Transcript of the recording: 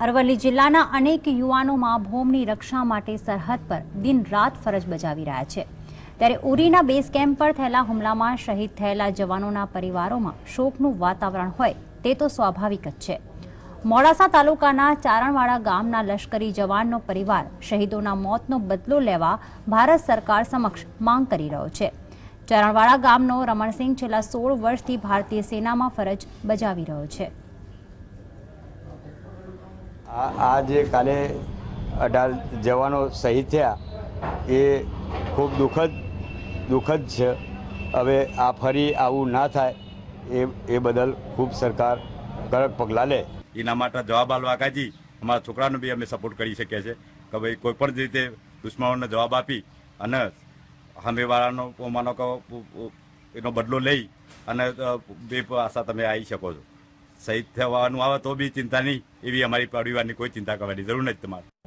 અરવલ્લી જિલ્લાના અનેક યુવાનોમાં ભોમની રક્ષા માટે સરહદ પર દિન રાત ફરજ બજાવી રહ્યા છે. ત્યારે ઉરીના બેઝ કેમ્પ પર થયેલા હુમલામાં શહીદ થયેલા જવાનોના પરિવારોમાં શોકનું વાતાવરણ હોય તે તો સ્વાભાવિક જ છે. મોડાસા તાલુકાના ચારણવાડા ગામના લશ્કરી જવાનનો પરિવાર શહીદોના મોતનો બદલો લેવા ભારત સરકાર સમક્ષ માંગ કરી રહ્યો છે. ચારણવાડા ગામનો રમણસિંહ છેલ્લા સોળ વર્ષથી ભારતીય સેનામાં ફરજ બજાવી રહ્યો છે. આ જે કાલે અઢાર જવાનો શહીદ થયા, એ ખૂબ દુઃખદ દુઃખદ છે. હવે આ ફરી આવું ના થાય, એ એ બદલ ખૂબ સરકાર કડક પગલાં લે. એના માટે જવાબ આલવા કાજી અમારા છોકરાનો બી અમે સપોર્ટ કરી શકીએ છીએ. કે ભાઈ કોઈપણ રીતે દુશ્મનોને જવાબ આપી અને સામેવાળાનો માનો કે એનો બદલો લઈ અને બે આશા તમે આવી શકો છો. શહીદ થવાનું આવે તો બી ચિંતા નહીં. એવી અમારી પરિવારની કોઈ ચિંતા કરવાની જરૂર નથી તમારે.